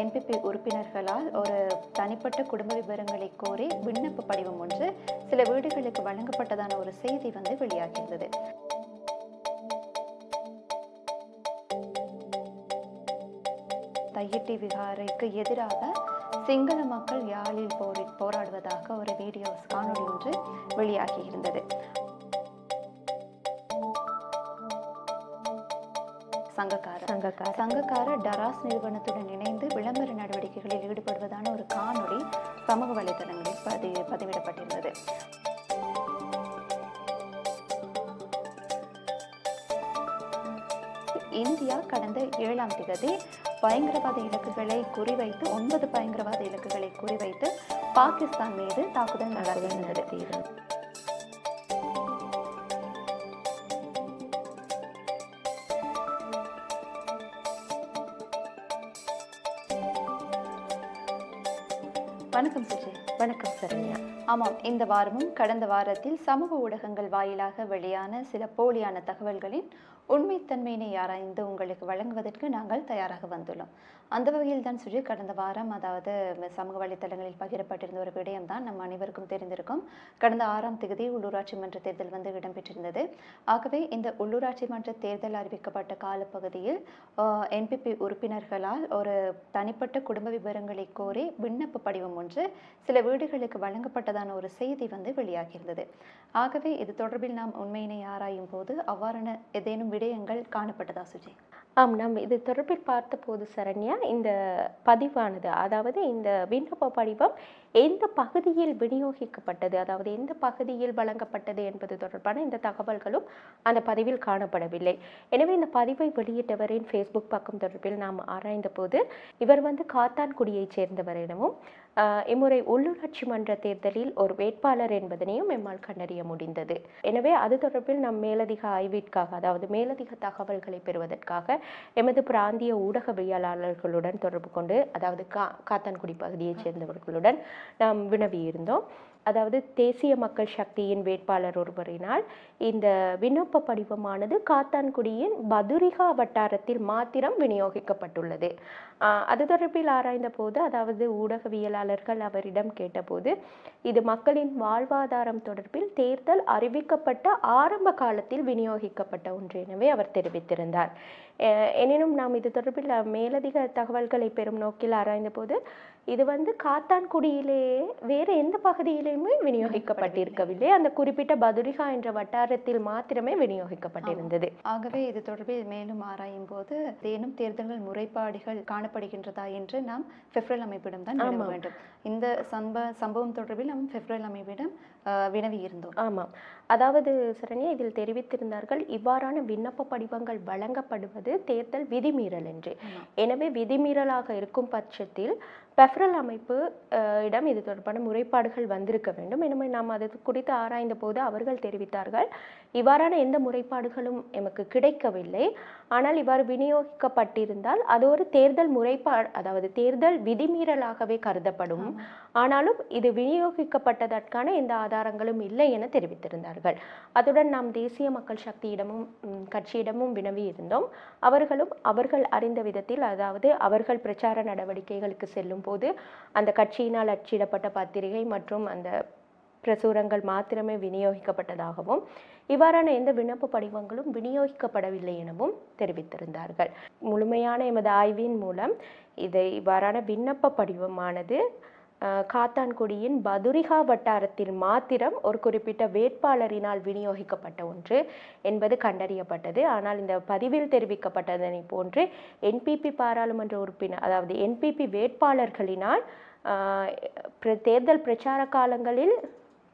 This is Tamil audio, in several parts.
என்பிபி உறுப்பினர்களால் ஒரு தனிப்பட்ட குடும்ப விவரங்களை கோரி விண்ணப்ப படிவம் ஒன்று சில வீடுகளுக்கு வழங்கப்பட்டதான ஒரு செய்தி வந்து வெளியாகியிருந்தது. தையிட்டி விகாரைக்கு எதிராக சிங்கள மக்கள் யாழில் போரி போராடுவதாக ஒரு வீடியோ காணொளி ஒன்று வெளியாகியிருந்தது. சங்கக்கார சங்கக்கார சங்கக்கார டராஸ் நிறுவனத்துடன் இணைந்து விளம்பர நடவடிக்கைகளில் ஈடுபடுவதான ஒரு காணொளி சமூக வலைதளங்களில் பதி பதிவிடப்பட்டிருந்தது. இந்தியா கடந்த ஏழாம் திகதி பயங்கரவாத இலக்குகளை குறிவைத்து ஒன்பது பயங்கரவாத இலக்குகளை குறிவைத்து பாகிஸ்தான் மீது தாக்குதல் நடத்தியிருந்தது. வணக்கம் சரண்யா. ஆமாம் இந்த வாரமும் கடந்த வாரத்தில் சமூக ஊடகங்கள் வாயிலாக வெளியான சில போலியான தகவல்களின் உண்மைத்தன்மையினை ஆராய்ந்து உங்களுக்கு வழங்குவதற்கு நாங்கள் தயாராக வந்துள்ளோம். அந்த வகையில் தான் சுஜி கடந்த வாரம் அதாவது சமூக வலைத்தளங்களில் பகிரப்பட்டிருந்த ஒரு விடயம் தான் நம் அனைவருக்கும் தெரிந்திருக்கும். கடந்த ஆறாம் தேதி உள்ளூராட்சி மன்ற தேர்தல் வந்து இடம்பெற்றிருந்தது ஆகவே இந்த உள்ளூராட்சி மன்ற தேர்தல் அறிவிக்கப்பட்ட காலப்பகுதியில் என்பிபி உறுப்பினர்களால் ஒரு தனிப்பட்ட குடும்ப விவரங்களை கோரி விண்ணப்ப படிவம் ஒன்று சில வீடுகளுக்கு வழங்கப்பட்டது வழங்கப்பட்டதான ஒரு செய்தி வந்து வெளியாகியிருந்தது. ஆகவே இது தொடர்பில் நாம் உண்மையினை ஆராயும் போது அவ்வாறான ஏதேனும் விடயங்கள் காணப்பட்டதா சுஜி? ஆம் நாம் இது தொடர்பில் பார்த்தபோது சரண்யா இந்த பதிவானது அதாவது இந்த விண்ணப்ப படிவம் எந்த பகுதியில் விநியோகிக்கப்பட்டது அதாவது எந்த பகுதியில் வழங்கப்பட்டது என்பது தொடர்பான இந்த தகவல்களும் அந்த பதிவில் காணப்படவில்லை. எனவே இந்த பதிவை வெளியிட்டவரின் ஃபேஸ்புக் பக்கம் தொடர்பில் நாம் ஆராய்ந்த போது இவர் வந்து காத்தான்குடியைச் சேர்ந்தவர் எனவும் இம்முறை உள்ளூராட்சி மன்ற தேர்தலில் ஒரு வேட்பாளர் என்பதனையும் எம்மால் கண்டறிய முடிந்தது. எனவே அது தொடர்பில் நம் மேலதிக ஆய்விற்காக அதாவது மேலதிக தகவல்களை பெறுவதற்காக எமது பிராந்திய ஊடகவியலாளர்களுடன் தொடர்பு கொண்டு அதாவது கா காத்தான்குடி பகுதியைச் சேர்ந்தவர்களுடன் நாம் வினவியிருந்தோம். அதாவது தேசிய மக்கள் சக்தியின் வேட்பாளர் ஒருவரினால் இந்த விண்ணப்ப படிவமானது காத்தான்குடியின் பதுரிகா வட்டாரத்தில் மாத்திரம் விநியோகிக்கப்பட்டுள்ளது. அது தொடர்பில் ஆராய்ந்த போது அதாவது ஊடகவியலாளர்கள் அவரிடம் கேட்டபோது இது மக்களின் வாழ்வாதாரம் தொடர்பில் தேர்தல் அறிவிக்கப்பட்ட ஆரம்ப காலத்தில் விநியோகிக்கப்பட்ட ஒன்று எனவே அவர் தெரிவித்திருந்தார். எனினும் நாம் இது தொடர்பில் மேலதிக தகவல்களை பெறும் நோக்கில் ஆராய்ந்த போது இது வந்து காத்தான்குடியிலேயே வேறு எந்த பகுதியிலுமே விநியோகிக்கப்பட்டிருக்கவில்லை. அந்த குறிப்பிட்ட பதுரிகா என்ற வட்டாரத்தில் மாத்திரமே விநியோகிக்கப்பட்டிருந்தது. ஆகவே இது தொடர்பில் மேலும் ஆராயும் போது ஏதேனும் தேர்தல்கள் முறைப்பாடுகள் காணப்படுகின்றதா என்று நாம் பெப்ரல் அமைப்பிடம் தான். வேண்டும். இந்த சம்ப சம்பவம் தொடர்பில் நாம் பெப்ரல் அமைப்பிடம் வினவி இருந்தோம். ஆமாம் அதாவது சரண்யா இதில் தெரிவித்திருந்தார்கள் இவ்வாறான விண்ணப்ப படிவங்கள் வழங்கப்படுவது தேர்தல் விதிமீறல் என்று. எனவே விதிமீறலாக இருக்கும் பட்சத்தில் பெஃப்ரல் அமைப்பு இடம் இது தொடர்பான முறைப்பாடுகள் வந்திருக்க வேண்டும். எனவே நாம் அது குறித்து ஆராய்ந்த போது அவர்கள் தெரிவித்தார்கள் இவ்வாறான எந்த முறைப்பாடுகளும் எமக்கு கிடைக்கவில்லை. ஆனால் இவ்வாறு விநியோகிக்கப்பட்டிருந்தால் அது ஒரு தேர்தல் முறைப்பாடு அதாவது தேர்தல் விதிமீறலாகவே கருதப்படும். ஆனாலும் இது விநியோகிக்கப்பட்டதற்கான எந்த ஆதாரங்களும் இல்லை என தெரிவித்திருந்தார்கள். அதுடன் நாம் தேசிய மக்கள் சக்தியிடமும் கட்சியிடமும் வினவி இருந்தோம். அவர்களும் அவர்கள் அறிந்த விதத்தில் அதாவது அவர்கள் பிரச்சார நடவடிக்கைகளுக்கு செல்லும் போது அந்த கட்சியினால் அச்சிடப்பட்ட பத்திரிகை மற்றும் அந்த பிரசுரங்கள் மாத்திரமே விநியோகிக்கப்பட்டதாகவும் இவ்வாறான எந்த விண்ணப்ப படிவங்களும் விநியோகிக்கப்படவில்லை எனவும் தெரிவித்திருந்தார்கள். முழுமையான எமது ஆய்வின் மூலம் இதை இவ்வாறான விண்ணப்ப படிவமானது காத்தான்குடியின் பதுரிகா வட்டாரத்தில் மாத்திரம் ஒரு குறிப்பிட்ட வேட்பாளரினால் விநியோகிக்கப்பட்ட ஒன்று என்பது கண்டறியப்பட்டது. ஆனால் இந்த பதிவில் தெரிவிக்கப்பட்டதனை போன்று என்பிபி பாராளுமன்ற உறுப்பினர் அதாவது என்பிபி வேட்பாளர்களினால் தேர்தல் பிரச்சார காலங்களில்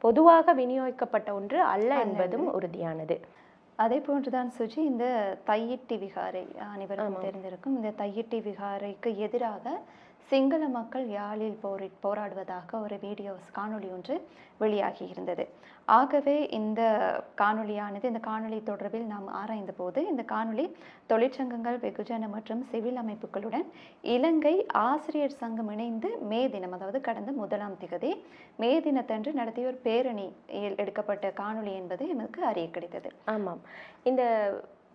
பொதுவாக விநியோகிக்கப்பட்ட ஒன்று அல்ல என்பதும் உறுதியானது. அதே போன்றுதான் சுஜி இந்த தையிட்டி விகாரை அனைவருக்கும் தெரிந்திருக்கும். இந்த தையிட்டி விகாரைக்கு எதிராக சிங்கள மக்கள் யாழில் போரி போராடுவதாக ஒரு வீடியோ காணொளி ஒன்று வெளியாகி இருந்தது. ஆகவே இந்த காணொளியானது இந்த காணொளி தொடர்பில் நாம் ஆராய்ந்த போது இந்த காணொளி தொழிற்சங்கங்கள் வெகுஜன மற்றும் சிவில் அமைப்புகளுடன் இலங்கை ஆசிரியர் சங்கம் இணைந்து மே தினம் அதாவது கடந்த முதலாம் திகதி மே தினத்தன்று நடத்திய ஒரு பேரணி எடுக்கப்பட்ட காணொளி என்பது எமக்கு அறிய கிடைத்தது. ஆமாம். இந்த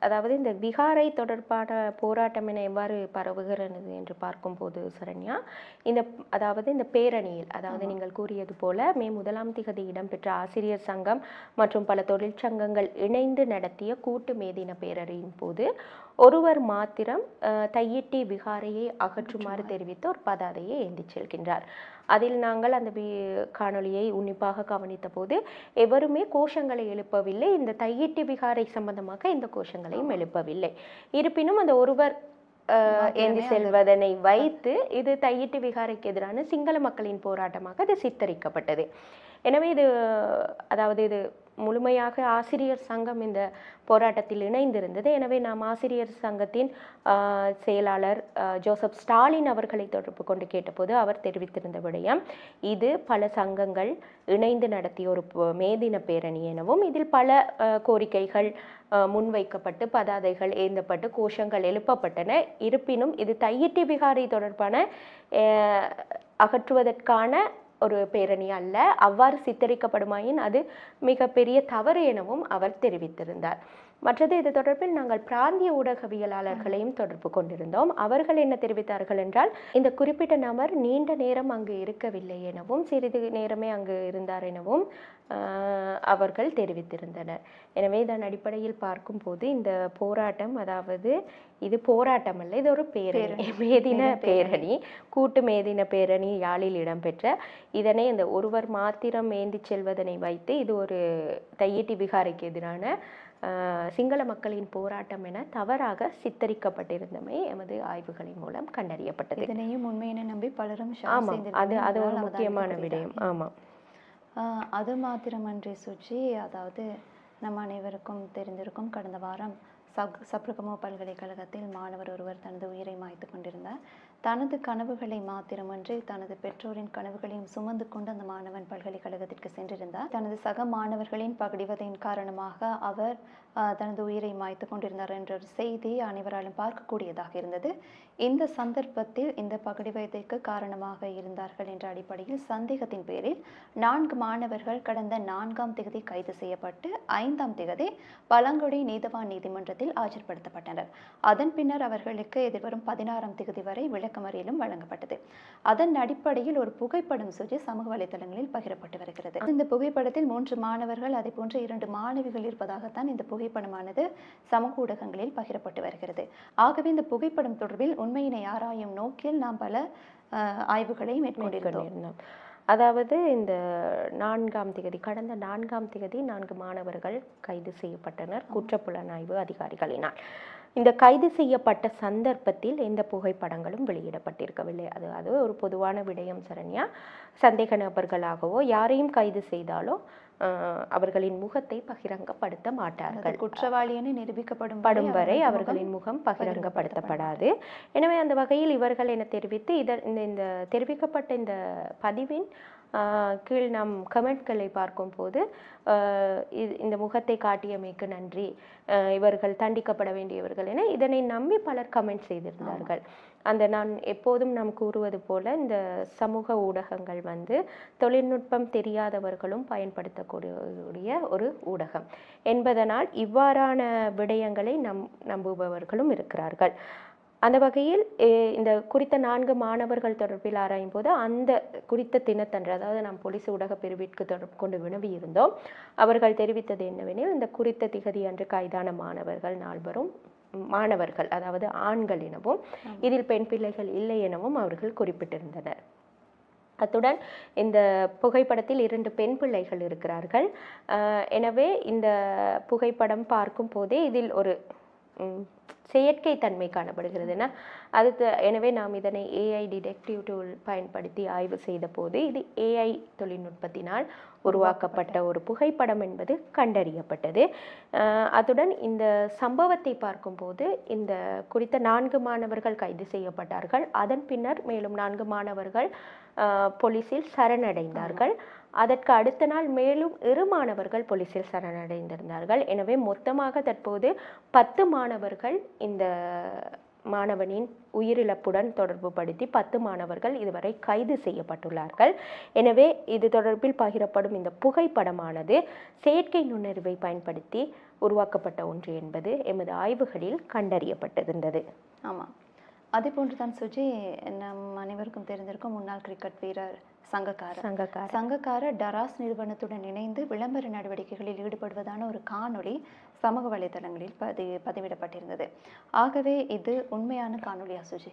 அதாவது இந்த விகாரை தொடர்பான போராட்டம் என எவ்வாறு பரவுகிறது என்று பார்க்கும்போது சரண்யா இந்த அதாவது இந்த பேரணியில் அதாவது நீங்கள் கூறியது போல மே முதலாம் திகதி இடம்பெற்ற ஆசிரியர் சங்கம் மற்றும் பல தொழிற்சங்கங்கள் இணைந்து நடத்திய கூட்டு மேதின பேரணியின் போது ஒருவர் மாத்திரம் தையிட்டி விகாரையை அகற்றுமாறு. தெரிவித்து ஒரு பதாதையை ஏந்திச் செல்கின்றார். அதில் நாங்கள் அந்த வி- காணொளியை உன்னிப்பாக கவனித்த போது எவருமே கோஷங்களை எழுப்பவில்லை. இந்த தையிட்டி விகாரை சம்பந்தமாக எந்த கோஷங்களையும் எழுப்பவில்லை. இருப்பினும் அந்த ஒருவர் ஏந்தி செல்வதனை வைத்து இது தையிட்டு விகாரைக்கு எதிரான சிங்கள மக்களின் போராட்டமாக அது சித்தரிக்கப்பட்டது. எனவே இது அதாவது இது முழுமையாக ஆசிரியர் சங்கம் இந்த போராட்டத்தில் இணைந்திருந்தது. எனவே நாம் ஆசிரியர் சங்கத்தின் செயலாளர் ஜோசப் ஸ்டாலின் அவர்களை தொடர்பு கொண்டு கேட்டபோது அவர் தெரிவித்திருந்த விடயம் இது பல சங்கங்கள் இணைந்து நடத்திய ஒரு மே மேதின பேரணி எனவும் இதில் பல கோரிக்கைகள் முன்வைக்கப்பட்டு பதாதைகள் ஏந்தப்பட்டு கோஷங்கள் எழுப்பப்பட்டன. இருப்பினும் இது தையிட்டி விகாரை தொடர்பான அகற்றுவதற்கான ஒரு பேரணி அல்ல. அவ்வாறு சித்தரிக்கப்படுமாயின் அது மிகப்பெரிய தவறு எனவும் அவர் தெரிவித்திருந்தார். மற்றது இது தொடர்பில் நாங்கள் பிராந்திய ஊடகவியலாளர்களையும் தொடர்பு கொண்டிருந்தோம். அவர்கள் என்ன தெரிவித்தார்கள் என்றால் இந்த குறிப்பிட்ட நபர் நீண்ட நேரம் அங்கு இருக்கவில்லை எனவும் சிறிது நேரமே அங்கு இருந்தார் எனவும் அவர்கள் தெரிவித்திருந்தனர். எனவே இதன் அடிப்படையில் பார்க்கும்போது இந்த போராட்டம் அதாவது இது போராட்டம் அல்ல இது ஒரு பேரணி. மேதின பேரணி. கூட்டு மேதின பேரணி யாழில் இடம்பெற்ற இதனை இந்த ஒருவர் மாத்திரம் ஏந்தி செல்வதனை வைத்து இது ஒரு தையிட்டி விகாரைக்கு எதிரான சிங்கள மக்களின் போராட்டம் என தவறாக சித்தரிக்கப்பட்டிருந்தமை எமது ஆய்வுகளின் மூலம் கண்டறியப்பட்டது. இதனையும் உண்மையினை நம்பி பலரும் ஆமாம். அது அது ஒரு முக்கியமான விடயம். ஆமாம். அது மாத்திரமன்றி சுஜி அதாவது நம் அனைவருக்கும் தெரிந்திருக்கும் கடந்த வாரம் சப் சப்ரகமோ பல்கலைக்கழகத்தில் மாணவர் ஒருவர் தனது உயிரை மாய்த்து கொண்டிருந்தார். தனது கனவுகளை மாத்திரமன்றி தனது பெற்றோரின் கனவுகளையும் சுமந்து கொண்டு அந்த மாணவன் பல்கலைக்கழகத்திற்கு சென்றிருந்தார். தனது சக மாணவர்களின் பகடிவதையின் காரணமாக அவர் தனது உயிரை மாய்த்து கொண்டிருந்தார் என்ற ஒரு செய்தி அனைவராலும் பார்க்கக்கூடியதாக இருந்தது. இந்த சந்தர்ப்பத்தில் இந்த பகடிவதைக்கு காரணமாக இருந்தார்கள் என்ற அடிப்படையில் சந்தேகத்தின் பேரில் நான்கு மாணவர்கள் கடந்த நான்காம் திகதி கைது செய்யப்பட்டு ஐந்தாம் திகதி பழங்குடி நீதவான் நீதிமன்றத்தில் ஆஜர்படுத்தப்பட்டனர். அதன் பின்னர் அவர்களுக்கு எதிர்வரும் பதினாறாம் திகதி வரை விளக்கமறியலும் வழங்கப்பட்டது. அதன் அடிப்படையில் ஒரு புகைப்படம் சுற்றி சமூக வலைதளங்களில் பகிரப்பட்டு வருகிறது. இந்த புகைப்படத்தில் மூன்று மாணவர்கள் அதே போன்ற இரண்டு மாணவிகள் இருப்பதாகத்தான் இந்த புகைப்படமானது சமூக ஊடகங்களில் பகிரப்பட்டு வருகிறது. ஆகவே இந்த புகைப்படம் தொடர்பில் உண்மையினை ஆராயும் நோக்கில் நாம் பல ஆய்வுகளை மேற்கொண்டிருந்தோம். மேற்கொண்டிருந்தோம். அதாவது இந்த நான்காம் திகதி கடந்த நான்காம் திகதி நான்கு மாணவர்கள் கைது செய்யப்பட்டனர். குற்றப்புலனாய்வு அதிகாரிகளினால். இந்த கைது செய்யப்பட்ட சந்தர்ப்பத்தில் எந்த புகைப்படங்களும் வெளியிடப்பட்டிருக்கவில்லை. அது அது ஒரு பொதுவான விடயம் சரண்யா. சந்தேக நபர்களாகவோ யாரையும் கைது செய்தாலோ அவர்களின் முகத்தை பகிரங்கப்படுத்த மாட்டார்கள். குற்றவாளி என நிரூபிக்கப்படும் படும் வரை அவர்களின் முகம் பகிரங்கப்படுத்தப்படாது. எனவே அந்த வகையில் இவர்கள் என தெரிவித்து இத இந்த இந்த தெரிவிக்கப்பட்ட இந்த பதிவின் கீழ் நாம் கமெண்ட்களை பார்க்கும்போது ஆஹ், இது இந்த முகத்தை காட்டியமைக்கு நன்றி. இவர்கள் தண்டிக்கப்பட வேண்டியவர்கள் என இதனை நம்பி பலர் கமெண்ட் செய்திருந்தார்கள். அந்த நான் எப்போதும் நாம் கூறுவது போல இந்த சமூக ஊடகங்கள் வந்து தொழில்நுட்பம் தெரியாதவர்களும் பயன்படுத்தக்கூடிய ஒரு ஊடகம். என்பதனால் இவ்வாறான விடயங்களை நம் நம்புபவர்களும் இருக்கிறார்கள். அந்த வகையில் இந்த குறித்த நான்கு மாணவர்கள் தொடர்பில் ஆராயும் போது அந்த குறித்த தினத்தன்று அதாவது நாம் போலீஸ் ஊடக பிரிவிற்கு தொடர்பு கொண்டு வினவி இருந்தோம். அவர்கள் தெரிவித்தது என்னவெனில் இந்த குறித்த திகதி அன்று கைதான மாணவர்கள் நால்வரும் மாணவர்கள் அதாவது ஆண்கள் எனவும் இதில் பெண் பிள்ளைகள் இல்லை எனவும் அவர்கள் குறிப்பிட்டிருந்தனர். அத்துடன் இந்த புகைப்படத்தில் இரண்டு பெண் பிள்ளைகள் இருக்கிறார்கள். எனவே இந்த புகைப்படம் பார்க்கும் போதே இதில் ஒரு செயற்கை தன்மை காணப்படுகிறதுனா அது த- எனவே நாம் இதனை ஏஐ டிடெக்டிவ் டூல் பயன்படுத்தி ஆய்வு செய்த போது இது ஏஐ தொழில்நுட்பத்தினால் உருவாக்கப்பட்ட ஒரு புகைப்படம் என்பது கண்டறியப்பட்டது. அத்துடன் இந்த சம்பவத்தை பார்க்கும்போது இந்த குறித்த நான்கு மாணவர்கள் கைது செய்யப்பட்டார்கள். அதன் பின்னர் மேலும் நான்கு மாணவர்கள் போலீஸில் சரணடைந்தார்கள். அதற்கு அடுத்த நாள் மேலும் இரு மாணவர்கள் போலீஸில் சரணடைந்திருந்தார்கள். எனவே மொத்தமாக தற்போது பத்து மாணவர்கள் இந்த மாணவனின் உயிரிழப்புடன் தொடர்பு படுத்தி பத்து மாணவர்கள் இதுவரை கைது செய்யப்பட்டுள்ளார்கள். எனவே இது தொடர்பில் பகிரப்படும் இந்த புகைப்படமானது செயற்கை நுண்ணறிவை பயன்படுத்தி உருவாக்கப்பட்ட ஒன்று என்பது எமது ஆய்வுகளில் கண்டறியப்பட்டிருந்தது. ஆமாம் அதே போன்று தான் சுஜி நம் அனைவருக்கும் தெரிந்திருக்கும் முன்னாள் கிரிக்கெட் வீரர் சங்கக்காரர். சங்கக்கார சங்கக்கார டராஸ் நிறுவனத்துடன் இணைந்து விளம்பர நடவடிக்கைகளில் ஈடுபடுவதான ஒரு காணொளி சமூக வலைதளங்களில் பதி பதிவிடப்பட்டிருந்தது. ஆகவே இது உண்மையான காணொளியா சுஜி?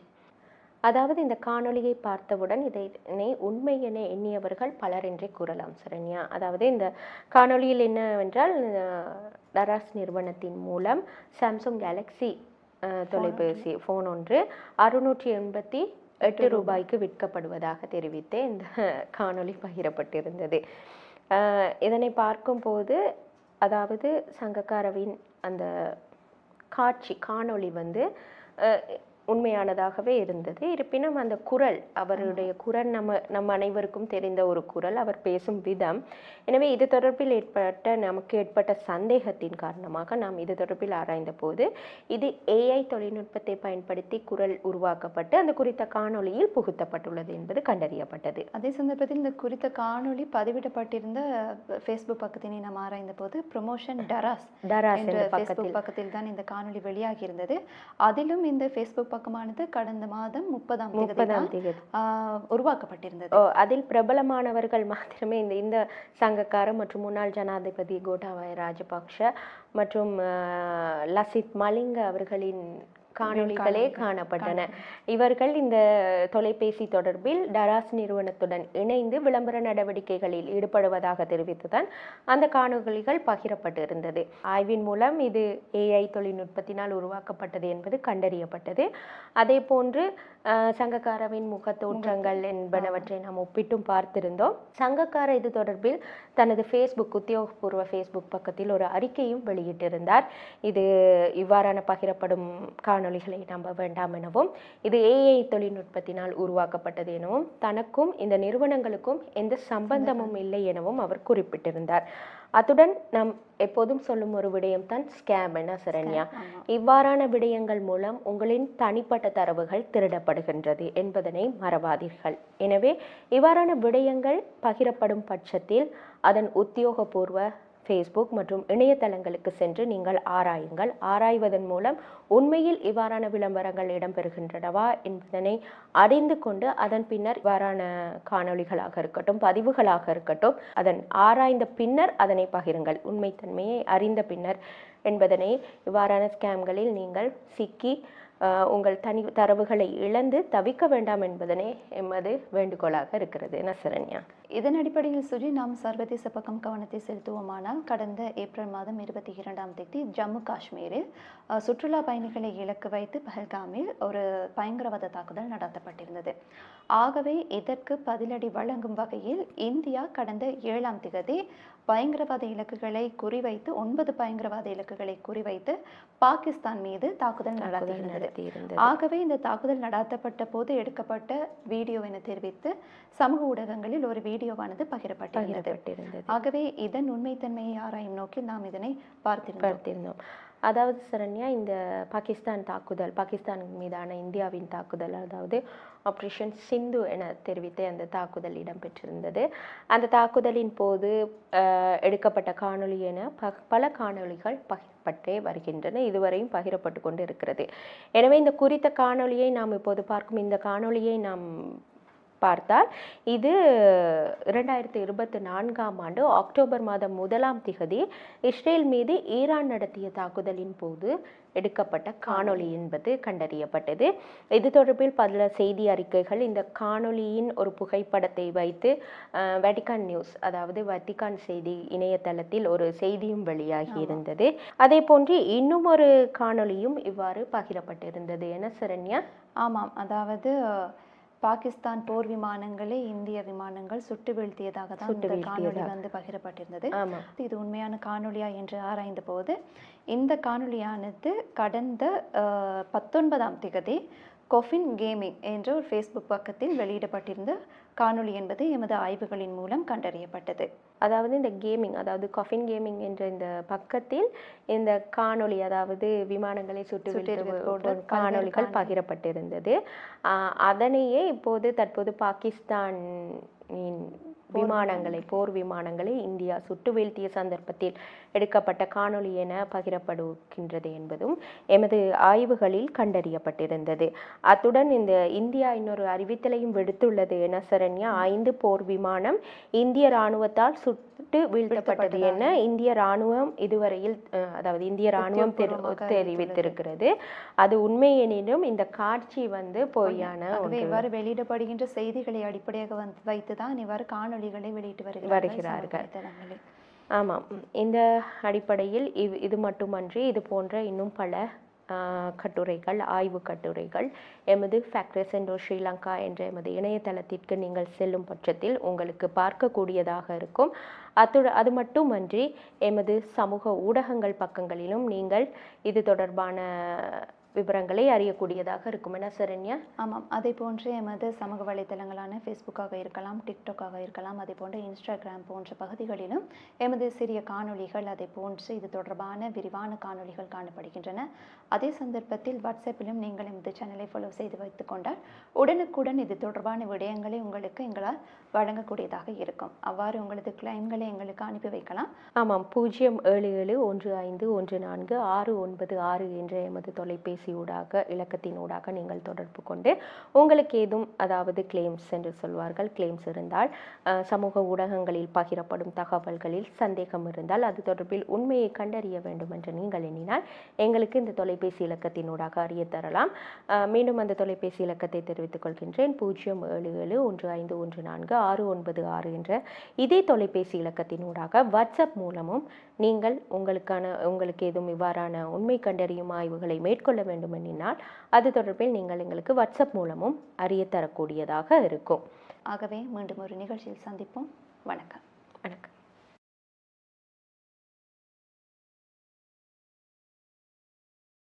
அதாவது இந்த காணொளியை பார்த்தவுடன் இதனை உண்மை என எண்ணியவர்கள் பலர் என்றே கூறலாம் சரண்யா. அதாவது இந்த காணொளியில் என்னவென்றால் டராஸ் நிறுவனத்தின் மூலம் சாம்சங் கேலக்ஸி தொலைபேசி ஃபோன் ஒன்று அறுநூற்றி எண்பத்தி எட்டு ரூபாய்க்கு விற்கப்படுவதாக தெரிவித்து இந்த காணொளி பகிரப்பட்டிருந்தது. இதனை பார்க்கும்போது அதாவது சங்கக்காரவின் அந்த காட்சி காணொளி வந்து உண்மையானதாகவே இருந்தது. இருப்பினும் அந்த குரல் அவருடைய குரல் நம்ம நம்ம அனைவருக்கும் தெரிந்த ஒரு குரல் அவர் பேசும் விதம். எனவே இது தொடர்பில் ஏற்பட்ட நமக்கு ஏற்பட்ட சந்தேகத்தின் காரணமாக நாம் இது தொடர்பில் ஆராய்ந்த போது இது ஏஐ தொழில்நுட்பத்தை பயன்படுத்தி குரல் உருவாக்கப்பட்டு அந்த குறித்த காணொளியில் புகுத்தப்பட்டுள்ளது என்பது கண்டறியப்பட்டது. அதே சந்தர்ப்பத்தில் இந்த குறித்த காணொளி பதிவிடப்பட்டிருந்த ஃபேஸ்புக் பக்கத்தினை நாம் ஆராய்ந்த போது ப்ரொமோஷன் டராஸ் டராஸ் என்ற பக்கத்தில். தான் இந்த காணொளி வெளியாகி இருந்தது அதிலும் இந்த ஃபேஸ்புக் பக்கமானது கடந்த மாதம் முப்பதாம் தேதி முப்பதாம் தேதி. ஆஹ், உருவாக்கப்பட்டிருந்தது. அதில் பிரபலமானவர்கள் மாத்திரமே இந்த இந்த சங்கக்கார மற்றும் முன்னாள் ஜனாதிபதி கோட்டாபய ராஜபக்ஷ மற்றும் லசித் மலிங்க அவர்களின் காணொளிகளே காணப்பட்டன. இவர்கள் இந்த தொலைபேசி தொடர்பில் டராஸ் நிறுவனத்துடன் இணைந்து விளம்பர நடவடிக்கைகளில் ஈடுபடுவதாக தெரிவித்துதான் அந்த காணொளிகள் பகிரப்பட்டிருந்தது. ஆய்வின் மூலம் இது ஏஐ தொழில்நுட்பத்தினால் உருவாக்கப்பட்டது என்பது கண்டறியப்பட்டது. அதே போன்று சங்கக்காரவின் முகத்தோற்றங்கள் என்பனவற்றை நாம் ஒப்பிட்டும் பார்த்திருந்தோம். சங்கக்கார இது தொடர்பில் தனது ஃபேஸ்புக் உத்தியோகபூர்வ ஃபேஸ்புக் பக்கத்தில் ஒரு அறிக்கையும் வெளியிட்டிருந்தார். இது இவ்வாறான பகிரப்படும் காணொளிகளை நம்ப வேண்டாம் எனவும் இது ஏஐ தொழில்நுட்பத்தினால் உருவாக்கப்பட்டது எனவும் தனக்கும் இந்த நிறுவனங்களுக்கும் எந்த சம்பந்தமும் இல்லை எனவும் அவர் குறிப்பிட்டிருந்தார். அத்துடன் நாம் எப்போதும் சொல்லும் ஒரு விடயம் தான் ஸ்கேம் என்ன சரண்யா. இவ்வாறான விடயங்கள் மூலம் உங்களின் தனிப்பட்ட தரவுகள் திருடப்படுகின்றது என்பதனை மறவாதீர்கள். எனவே இவ்வாறான விடயங்கள் பகிரப்படும் பட்சத்தில் அதன் உத்தியோகபூர்வ ஃபேஸ்புக் மற்றும் இணையதளங்களுக்கு சென்று நீங்கள் ஆராயுங்கள். ஆராய்வதன் மூலம் உண்மையில் இவ்வாறான விளம்பரங்கள் இடம்பெறுகின்றனவா என்பதனை அறிந்து கொண்டு அதன் பின்னர் இவ்வாறான காணொளிகளாக இருக்கட்டும் பதிவுகளாக இருக்கட்டும் அதன் ஆராய்ந்த பின்னர் அதனை பகிருங்கள். உண்மைத்தன்மையை அறிந்த பின்னர் என்பதனை இவ்வாறான ஸ்கேம்களில் நீங்கள் சிக்கி உங்கள் தனி தரவுகளை இழந்து தவிக்க வேண்டாம் என்பதனே எமது வேண்டுகோளாக இருக்கிறது. என்ன சரண்யா இதன் அடிப்படையில் சுஜி நாம் சர்வதேச பக்கம் கவனத்தை செலுத்துவோமானால் கடந்த ஏப்ரல் மாதம் இருபத்தி இரண்டாம் தேதி ஜம்மு காஷ்மீரில் சுற்றுலா பயணிகளை இலக்கு வைத்து பஹல்காமில் ஒரு பயங்கரவாத தாக்குதல் நடத்தப்பட்டிருந்தது. ஆகவே இதற்கு பதிலடி வழங்கும் வகையில் இந்தியா கடந்த ஏழாம் திகதி பயங்கரவாத இலக்குகளை குறிவைத்து ஒன்பது பயங்கரவாத இலக்குகளை குறிவைத்து பாகிஸ்தான் மீது தாக்குதல் நடத்தியிருந்தது. நடத்தியிருந்தது ஆகவே இந்த தாக்குதல் நடாத்தப்பட்ட போது எடுக்கப்பட்ட வீடியோ என தெரிவித்து சமூக ஊடகங்களில் ஒரு வீடியோவானது பகிரப்பட்டிருந்தது. ஆகவே இதன் உண்மைத்தன்மையை ஆராயும் நோக்கில் நாம் இதனை பார்த்திருந்தோம். அதாவது சரண்யா இந்த பாகிஸ்தான் தாக்குதல் பாகிஸ்தான் மீதான இந்தியாவின் தாக்குதல் அதாவது ஆப்ரேஷன் சிந்து என தெரிவித்த அந்த தாக்குதல் இடம்பெற்றிருந்தது. அந்த தாக்குதலின் போது எடுக்கப்பட்ட காணொளி என ப- பல காணொளிகள் பகிரப்பட்டே வருகின்றன. இதுவரையும் பகிரப்பட்டு கொண்டு இருக்கிறது எனவே இந்த குறித்த காணொளியை நாம் இப்போது பார்க்கும். இந்த காணொளியை நாம் பார்த்தால் இது இரண்டாயிரத்தி இருபத்தி நான்காம் ஆண்டு அக்டோபர் மாதம் முதலாம் திகதி இஸ்ரேல் மீது ஈரான் நடத்திய தாக்குதலின் போது எடுக்கப்பட்ட காணொளி என்பது கண்டறியப்பட்டது. இது தொடர்பில் பல செய்தி அறிக்கைகள் இந்த காணொளியின் ஒரு புகைப்படத்தை வைத்து அஹ், வட்டிகான் நியூஸ் அதாவது வத்திகான் செய்தி இணையதளத்தில் ஒரு செய்தியும் வெளியாகி இருந்தது. அதே போன்று இன்னும் ஒரு காணொளியும் இவ்வாறு பகிரப்பட்டிருந்தது. என சரண்யா? ஆமாம். அதாவது பாகிஸ்தான் போர் விமானங்களை இந்திய விமானங்கள் சுட்டு வீழ்த்தியதாக தான் இந்த வீழ்த்தியதாக. வந்து பகிரப்பட்டிருந்தது இது உண்மையான காணொளியா என்று ஆராய்ந்த போது இந்த காணொளியானது கடந்த பத்தொன்பதாம் திகதி கொஃபின் கேமிங் என்ற ஒரு ஃபேஸ்புக் பக்கத்தில் வெளியிடப்பட்டிருந்த காணொளி என்பது எமது ஆய்வுகளின் மூலம் கண்டறியப்பட்டது அதாவது இந்த கேமிங் அதாவது கஃபின் கேமிங் என்ற இந்த பக்கத்தில் இந்த காணொளி அதாவது விமானங்களை சுட்டு காணொளிகள் காணொளி. பகிரப்பட்டிருந்தது அதனையே இப்போது தற்போது பாகிஸ்தானின் விமானங்களை போர் விமானங்களை இந்தியா சுட்டு வீழ்த்திய சந்தர்ப்பத்தில் எடுக்கப்பட்ட காணொளி என பகிரப்படுகின்றது என்பதும் எமது ஆய்வுகளில் கண்டறியப்பட்டிருந்தது. அத்துடன் இந்த இந்தியா இன்னொரு அறிவித்தலையும் விடுத்துள்ளது என சரண்யா ஐந்து போர் விமானம் இந்திய ராணுவத்தால் சுட்டு வீழ்த்தப்பட்டது என இந்திய ராணுவம் இதுவரையில் அதாவது இந்திய ராணுவம் தெரி- உத்தியோகபூர்வமாக தெரிவித்திருக்கிறது. அது உண்மை எனினும் இந்த காட்சி வந்து பொய்யான இவ்வாறு வெளியிடப்படுகின்ற செய்திகளை அடிப்படையாக வந்து வைத்துதான் இவ்வாறு காணொளிகளை வெளியிட்டு வருகிறார்கள். ஆமாம். இந்த அடிப்படையில் இவ் இது மட்டுமன்றி இது போன்ற இன்னும் பல கட்டுரைகள் ஆய்வு கட்டுரைகள் எமது ஃபேக்டர்ஸ் என்ற ஸ்ரீலங்கா என்ற எமது இணையதளத்திற்கு நீங்கள் செல்லும் பட்சத்தில் உங்களுக்கு பார்க்கக்கூடியதாக இருக்கும். அத்துட அது மட்டுமன்றி எமது சமூக ஊடகங்கள் பக்கங்களிலும் நீங்கள் இது தொடர்பான விவரங்களை அறியக்கூடியதாக இருக்கும். என சரண்யா? ஆமாம். அதே போன்று எமது சமூக வலைத்தளங்களான ஃபேஸ்புக்காக இருக்கலாம் டிக்டாக்காக இருக்கலாம் அதே போன்று இன்ஸ்டாகிராம் போன்ற பகுதிகளிலும் எமது சிறிய காணொளிகள் அதே போன்று இது தொடர்பான விரிவான காணொளிகள் காணப்படுகின்றன. அதே சந்தர்ப்பத்தில் வாட்ஸ்அப்பிலும் நீங்கள் எமது சேனலை ஃபாலோ செய்து வைத்துக் கொண்டால் உடனுக்குடன் இது தொடர்பான விடயங்களை உங்களுக்கு எங்களால் வழங்கக்கூடியதாக இருக்கும். அவ்வாறு உங்களது கிளைம்களை எங்களுக்கு அனுப்பி வைக்கலாம். ஆமாம். பூஜ்ஜியம் ஏழு ஏழு ஒன்று ஐந்து ஒன்று நான்கு ஆறு ஒன்பது ஆறு என்ற எமது தொலைபேசி ஊடாக இலக்கத்தின் ஊடாக நீங்கள் தொடர்பு கொண்டு உங்களுக்கு ஏதும் அதாவது கிளைம்ஸ் என்று சொல்வார்கள் கிளைம்ஸ் இருந்தால் சமூக ஊடகங்களில் பகிரப்படும் தகவல்களில் சந்தேகம் இருந்தால் அது தொடர்பில் உண்மையை கண்டறிய வேண்டும் என்று நீங்கள் எண்ணினால் எங்களுக்கு இந்த தொலைபேசி இலக்கத்தின் ஊடாக அறிய தரலாம். மீண்டும் அந்த தொலைபேசி இலக்கத்தை தெரிவித்துக் கொள்கின்றேன். பூஜ்ஜியம் ஏழு ஏழு ஒன்று ஐந்து ஒன்று நான்கு ஆறு ஒன்பது ஆறு என்ற இதே தொலைபேசி இலக்கத்தின் ஊடாக வாட்ஸ்அப் மூலமும் நீங்கள் உங்களுக்கான உங்களுக்கு ஏதும் இவ்வாறான உண்மை கண்டறியும் ஆய்வுகளை மேற்கொள்ள வேண்டும் எண்ணினால் அது தொடர்பில் நீங்கள் எங்களுக்கு வாட்ஸ்அப் மூலமும் அறிய தரக்கூடியதாக இருக்கும். ஆகவே மீண்டும் ஒரு நிகழ்ச்சியில் சந்திப்போம். வணக்கம். வணக்கம்.